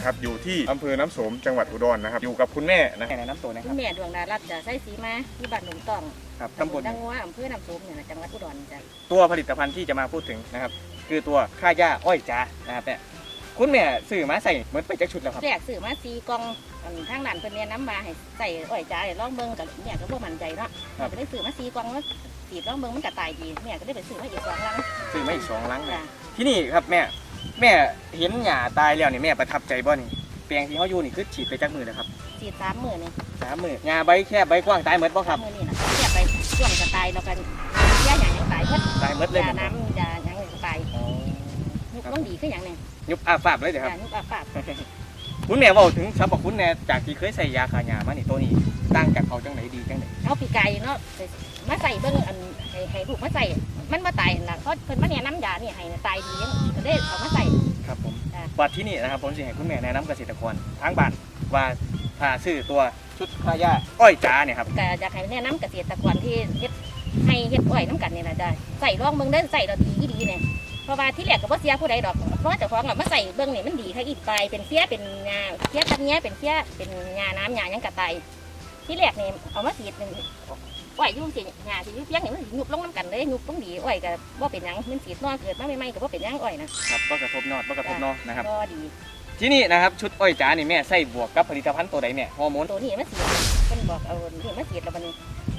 นะครับอยู่ที่อำเภอน้ำโสมจังหวัดอุดรนะครับอยู่กับคุณแม่นะแนะนำตัวนะคคุรับ ณแม่ดวงดารัตน์จะใช้สีมาที่บ้านหนองตองครับตำบลดังว่าอำเภอน้ำส้มเนี่ยนะจังหวัดอุดรจ้ะตัวผลิตภัณฑ์ที่จะมาพูดถึงนะครับ คือตัวข้าหญ้าอ้อยจ้านะครับเนี่ยคุณแม่ซื้อมาใส่เหมือนไปจักชุดแล้วครับ แรกซื้อมาสีกล่องอันทางด้านเพิ่นแนะนำมาให้ใส่อ้อยจ้าให้ลองเบิ่งกับแม่ก็บ่มั่นใจเนาะก็ได้ซื้อมาสีกล่องแล้วสีลองเบิ่งมันก็ตายดีแม่ก็ได้ไปซื้อมาอีกสองลังซื้อมาอีกสองลังจ้ะที่นี่ครับแม่ แม่เห็นหญ้าตายแล้วนี่แม่ประทับใจบ่นี่แปลงที่เขาอยู่นี่คือฉีดไปจักมือนะครับสีสามมื้อนี่สามมือหญ้าใบแค่ใบกว้างตายหมดบ่ครับมื้อนี่นะแค่ไปช่วงก็ตายแล้วกันยาหยังยังตายเพิ่นตายหมดเลยยาเหมือนกันน้ำยาหยังก็ตายอ๋อยุบลงดีคือหยังเนี่ยยุบอาฝาบเลยเดี๋ยวครับ ยายุบอาฝาดคุณแม่บอกถึงสรรพคุณแน่จากที่เคยใส่ยาคาหญ้ามานี่ตัวนี้ต่างจากเขาจังไหนดีจังไหนเอาปีไก่เนาะไปมาใส่เบิ่งอันให้ให้ลูกมาใส่มันมาตายล่ะเพราะเพิ่นมาแนะนำยานี่ให้ตายดีก็ได้เอามาใส่ครั บผมจ้ะบัดที่นี่นะครับผมจะให้คุณแม่แนะนำเกษตรกรทางบ้านว่าถ้าซื้อตัวชุดคาหญ้าอ้อยจ้าเนี่ยครับ ก็อยากให้แนะนำเกษตรกรที่เฮ็ดให้เฮ็ดอ้อยน้ำกันนี่ล่ะจ้ะใส่ลองเบิ่งเด้อใส่เราดีอีดีเนี่ยเพราะว่าที่แรกก็บ่เสียผู้ใดดอกเพราะว่าเจ้าของอะมาใส่เบิ่งนี่มันดีค่ะอีกตายเป็นเสียเป็นงาเสียกับเนี้ยเป็นเสียเป็นงาน้ำงาหยังก็ตาย ที่แรกนี่เอามาสีดนี่อ้อยอยู่สิงาสิอยู่เพียงนี่มันสิยุบลงน้ำกันเลยยุบลงดีอ้อยก็บ่เป็นหยังมันสีดนอเกิดมาใหม่ๆก็บ่เป็นหยังอ้อยนะครับว่ากระทบนอดว่ากระทบนอนะครับก็ดี ที่นี่นะครับชุดอ้อยจ้านี่แม่ใส่บวกกับผลิตภัณฑ์ตัวใดแม่ฮอร์โมนตัวนี้มันสีดเพิ่นบอกเอานี่มาสีดแล้วมัน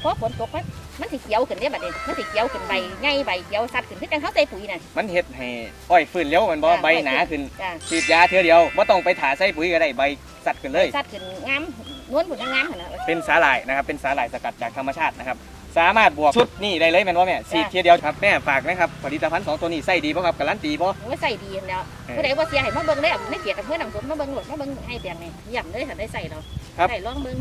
พอฝนตกมันมันสิเขียวขึ้นเด้บัดนี้มันสิเขียวขึ้นใบใหญ่ใบเขียวสัดขึ้นคือจังเฮาใส่ปุ๋ยน่ะมันเฮ็ดให้อ้อยฟื้นเร็วแมันบ่จ้ะใบหนาขึ้นจ้ะฉีดยาเทื่อเดียวบ่ต้องไปถาใส่ปุ๋ยก็ได้ใบสัดขึ้นเลยสัดขึ้นงาม นวลผุนงามขนาดเป็นสาหร่ายนะครับเป็นสาหร่ายสกัดจากธรรมชาตินะครับสามารถบวกชุดนี่ได้เลยแม่นบ่แม่ฉีดเทียเดียวครับแม่ฝากนะครับผลิตภัณฑ์สองตัวนี้ใส่ดีบ่ครับการันตีบ่ว่าใส่ดีแล้วเออผู้ใดบ่เสียให้มาเบิ่งได้ไม่เกลียดกับเพื่อนนำสมมาเบิ่งหลดมาเบิ่งให้แบ่งนี่ย่ำเลยถ้าได้ใส่เราครับใส่ลองเบิ่ง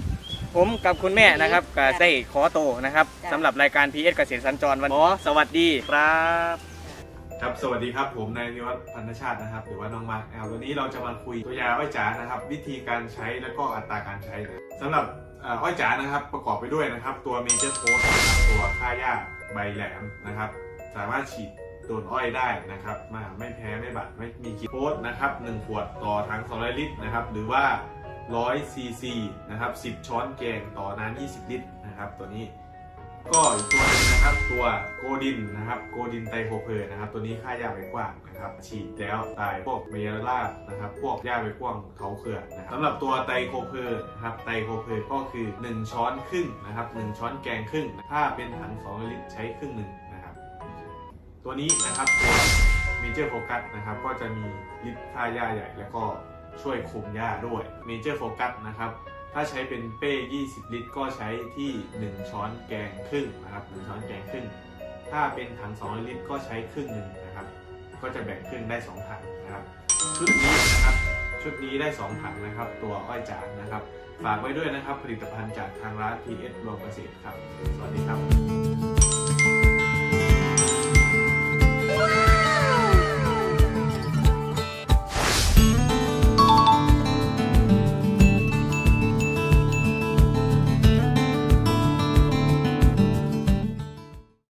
ผมกับคุณแม่นะครับก็จ้ะได้ขอโตวนะครับจ้ะสำหรับรายการ PS เกษตรสัญจรวันหมอสวัสดีครับ ครับ สวัสดีครับ ผมนายนิวัฒน์พันธชาตินะครับ หรือว่าน้องมาร์คนะครับ วันนี้เราจะมาคุยตัวยาอ้อยจ๋านะครับ วิธีการใช้แล้วก็อัตราการใช้นะสำหรับอ้อยจ๋านะครับ ประกอบไปด้วยนะครับ ตัวเมเจอร์โพสนะครับตัวค่าหญ้าใบแหลมนะครับ สามารถฉีดโดนอ้อยได้นะครับ มาไม่แพ้ไม่บาดไม่มีขีดโพสนะครับ1ขวดต่อถัง200ลิตรนะครับ หรือว่า100ซีซีนะครับ10 ช้อนแกงต่อน้ำ20 ลิตรนะครับ ตัวนี้ ก็อีกตัวหนึงนะครับตัวโกดินนะครับโกดินไตโคเพอร์นะครับ ตัวนี้ค่าหญ้าใบกว้างนะครับฉีดแล้วตายพวกเมยาล่านะครับพวกหญ้าใบกว้างเขาเขื่อนนะครับสำหรับตัวไตโคเพอร์นะครับไตโคเพอร์ก็คือ 1 ช้อนครึ่งนะครับ1ช้อนแกงครึ่ง ถ้าเป็นถัง2ลิตรใช้ครึ่งหนึ่งนะครับ ตัวนี้นะครับตัวเมเจอร์โฟกัสนะครับก็จะมีฤทธิ์ค่าหญ้าใหญ่ แล้วก็ช่วยคุมหญ้าด้วยเมเจอร์โฟกัสนะครับ ถ้าใช้เป็นเป้ 20 ลิตร ก็ใช้ที่ 1 ช้อนแกงครึ่งนะครับ1ช้อนแกงครึ่ง ถ้าเป็นถัง 2 ลิตร ก็ใช้ครึ่งหนึ่งนะครับ ก็จะแบ่งครึ่งได้ 2 ถังนะครับ ชุดนี้นะครับ ชุดนี้ได้ 2 ถังนะครับ ตัวอ้อยจานนะครับ ฝากไว้ด้วยนะครับ ผลิตภัณฑ์จากทางร้าน PS รวมเกษตรครับ สวัสดีครับ